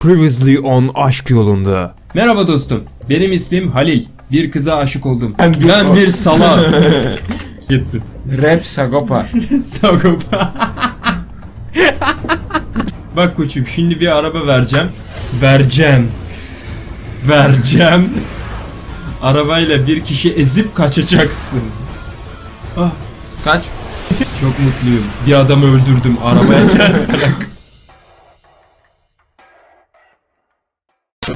Previously on Aşk Yolunda. Merhaba dostum. Benim ismim Halil. Bir kıza aşık oldum. Ben bir- Ben bir salak. Gitti. Rap Sagopa. Sagopa. Bak koçum şimdi bir araba vereceğim. Vereceğim. Vereceğim. Arabayla bir kişi ezip kaçacaksın. Ah Kaç? çok mutluyum. Bir adamı öldürdüm arabaya çarparak.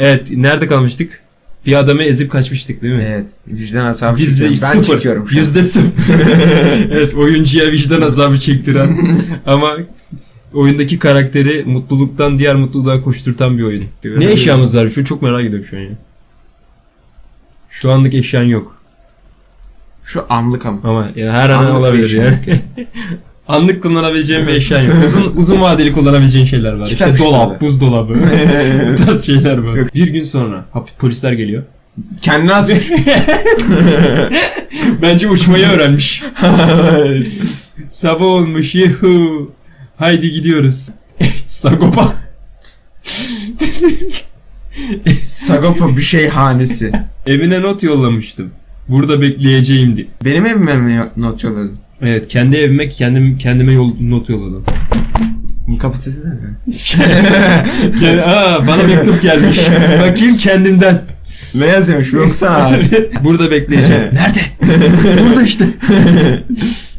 Evet nerede kalmıştık? Bir adamı ezip kaçmıştık değil mi? Evet. Vicdan azabı Bizde çekiyorum. Ben sıfır. çekiyorum şu an. Yüzde sıfır. evet oyuncuya vicdan azabı çektiren ama oyundaki karakteri mutluluktan diğer mutluluğa koşturtan bir oyun. Ne eşyamız var? Şu çok merak ediyorum şu an ya. Şu anlık eşyan yok. Şu anlık ama. Ama ya her an Anlık bir olabilir ya. Anlık kullanabileceğin bir eşyan yok. Uzun uzun vadeli kullanabileceğin şeyler var. Kitap işte dolap, buzdolabı. Bu tarz şeyler var. Bir gün sonra polisler geliyor. Kendini azmış. Bence uçmayı öğrenmiş. Sabah olmuş yuhu. Haydi gidiyoruz. Sagopa. Sagopa bir şey hanesi. Evine not yollamıştım. Burada bekleyeceğim diye. Benim evime mi not yolladın? Evet kendi evime kendim kendime yol, not yolladım. Bu kapı sesi ne? Yani, aa, bana mektup gelmiş. Bakayım kendimden. ne yazıyormuş? Baksana abi. Burada bekleyeceğim. Nerede? Burada işte.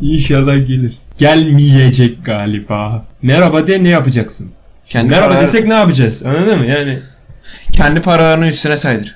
İnşallah gelir. Gelmeyecek galiba. Merhaba de ne yapacaksın? Kendi Merhaba para- desek ne yapacağız? Anladın mı? Yani Kendi paralarını üstüne saydır.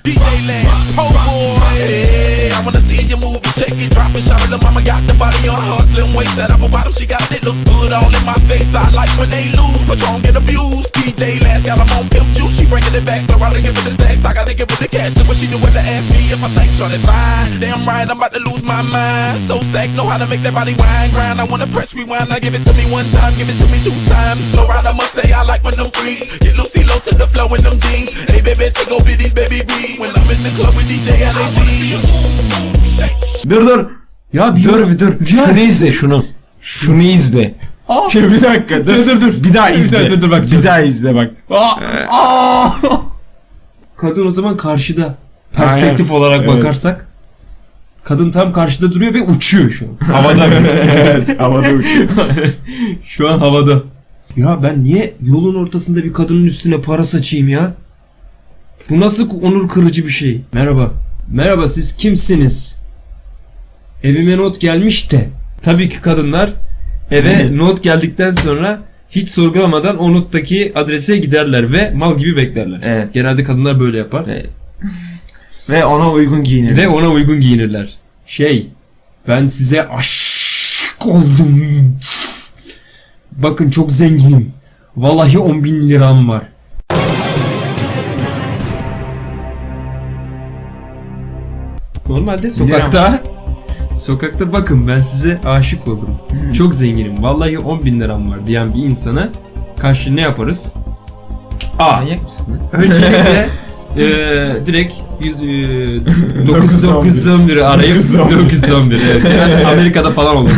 Body on her slim waist, that apple bottom she got it look good all in my face. I like when they lose, Patron get abused. DJ Last got 'em on pimp juice, she bringing it back, throw out the give it the stacks. I gotta give it the cash. Look what she do when they ask me if I think it fine. Damn right, I'm about to lose my mind. So stack, know how to make that body wine grind. I wanna press rewind, I give it to me one time, give it to me two times. Slow ride, I must say I like when them freeze. Get Lucy low to the flow in them jeans. Hey baby, take over these baby B. When I'm in the club with DJ LAD. Dur dur. Ya bir Dur bir dur. Şunu izle şunu. Şunu izle. Şimdi bir dakika dur dur dur. Bir daha izle. dur, dur, bak, Bir daha izle bak. Kadın o zaman karşıda. Perspektif olarak Evet. bakarsak kadın tam karşıda duruyor ve uçuyor şu an. Havada. evet havada uçuyor. şu an havada. Ya ben niye yolun ortasında bir kadının üstüne para saçayım ya? Bu nasıl onur kırıcı bir şey? Merhaba. Merhaba siz kimsiniz? Evime not gelmiş de. Tabii ki kadınlar eve not geldikten sonra hiç sorgulamadan o nottaki adrese giderler ve mal gibi beklerler. Evet. Genelde kadınlar böyle yapar. Evet. Ve ona uygun giyinir. Ve ona uygun giyinirler. Şey, ben size aşık oldum. Bakın çok zenginim. Vallahi 10 bin liram var. Normalde sokakta sokakta bakın ben size aşık oldum. Çok zenginim. Vallahi 10 bin liram var diyen bir insana karşı ne yaparız? A. Manyak mısın lan? Öncelikle eee direkt yüz, eee, 9 911. 911'i arayıp 911. 911 evet. Amerika'da falan olur.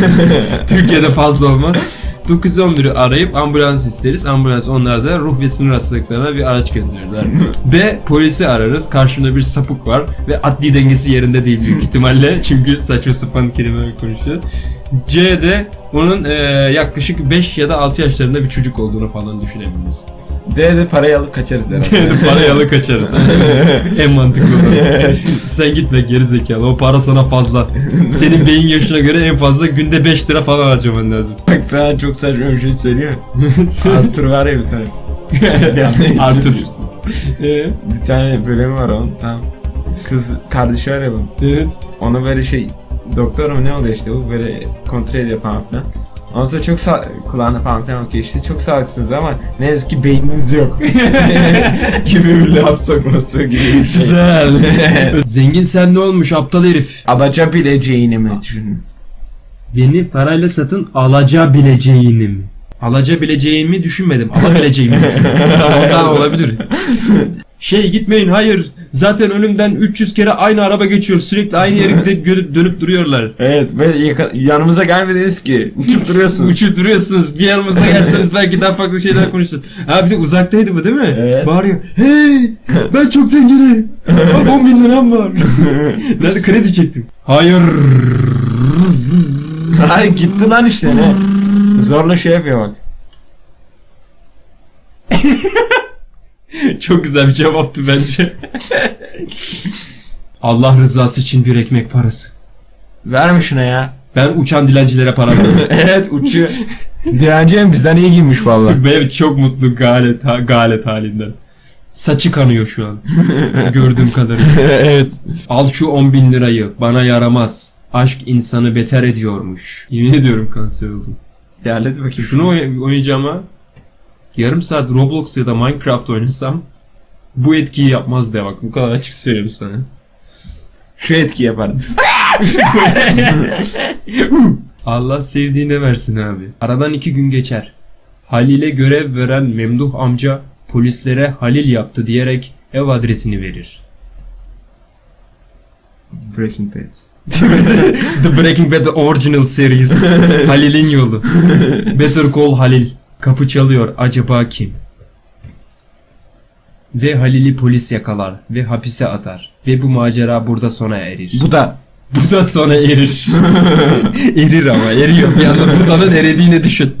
Türkiye'de fazla olmaz. 911'i arayıp ambulans isteriz. Ambulans onlar da ruh ve sinir hastalıklarına bir araç gönderirler. B polisi ararız. Karşımda bir sapık var ve adli dengesi yerinde değil büyük ihtimalle. Çünkü saçma sapan kelime konuşuyor. C'de onun eee, yaklaşık 5 ya da 6 yaşlarında bir çocuk olduğunu falan düşünebiliriz. De de parayı alıp kaçarız herhalde. Dedi parayı alıp kaçarız. en mantıklı olan. Sen gitme geri zekalı. O para sana fazla. Senin beyin yaşına göre en fazla günde 5 lira falan harcaman lazım. Bak sana çok saçma bir şey söyleyeyim? Arthur var ya bir tane. Arthur. Ee, bir tane bölümü var onun. Tamam. Kız kardeşi var ya bunun. evet. Onu böyle şey doktor mu ne oluyor işte bu böyle kontrol ediyor falan filan. Ondan sonra çok sağ kulağına falan filan işte çok sağlıklısınız ama ne yazık ki beyniniz yok. gibi bir laf sokması gibi bir şey. Güzel. Zengin sen ne olmuş aptal herif? Alaca bileceğini mi düşünün? Beni parayla satın alacabileceğini mi? Alacabileceğimi düşünmedim. Alabileceğimi düşündüm. Ondan olabilir. Şey gitmeyin hayır. Zaten önümden 300 kere aynı araba geçiyor. Sürekli aynı yere gidip görüp dönüp duruyorlar. Evet ve yaka- yanımıza gelmediniz ki. Uçup duruyorsunuz. Uçup duruyorsunuz. Bir yanımıza gelseniz belki daha farklı şeyler konuşuruz. Ha bir de uzaktaydı bu değil mi? Evet. Bağırıyor. Hey ben çok zenginim. Bak 10 bin liram var. Nerede kredi çektim. Hayır. Hayır gitti lan işte ne? Zorla şey yapıyor bak. Çok güzel bir cevaptı bence. Allah rızası için bir ekmek parası. Verme şuna ya. Ben uçan dilencilere para veriyorum. evet uçuyor. Direnci bizden iyi giymiş vallahi. Benim çok mutlu galet, ha- galet halinden. Saçı kanıyor şu an. Gördüğüm kadarıyla. evet. Al şu 10 bin lirayı. Bana yaramaz. Aşk insanı beter ediyormuş. Yemin ediyorum kanser oldum. Yerledi bakayım. Şunu oy- oynayacağıma yarım saat Roblox ya da Minecraft oynasam bu etkiyi yapmaz diye bak. Bu kadar açık söylüyorum sana. Şu etki yapardım. Allah sevdiğine versin abi. Aradan iki gün geçer. Halil'e görev veren Memduh amca polislere Halil yaptı diyerek ev adresini verir. Breaking Bad. The Breaking Bad Original Series. Halil'in yolu. Better Call Halil. Kapı çalıyor. Acaba kim? Ve Halil'i polis yakalar ve hapise atar. Ve bu macera burada sona erir. Bu da. Bu da sona erir. Erir ama eriyor. Bir anda Buda'nın erediğini düşün.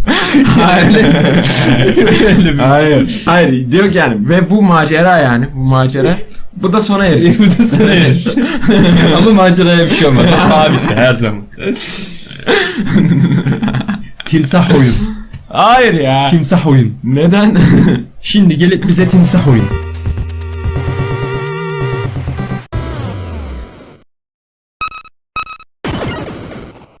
Öyle bir. Hayır. Hayır diyor ki yani ve bu macera yani bu macera bu da sona erir. Bu da sona erir. ama maceraya bir şey olmaz. O sabit her zaman. timsah oyun. Hayır ya. Timsah oyun. Neden? Şimdi gelip bize timsah oyun.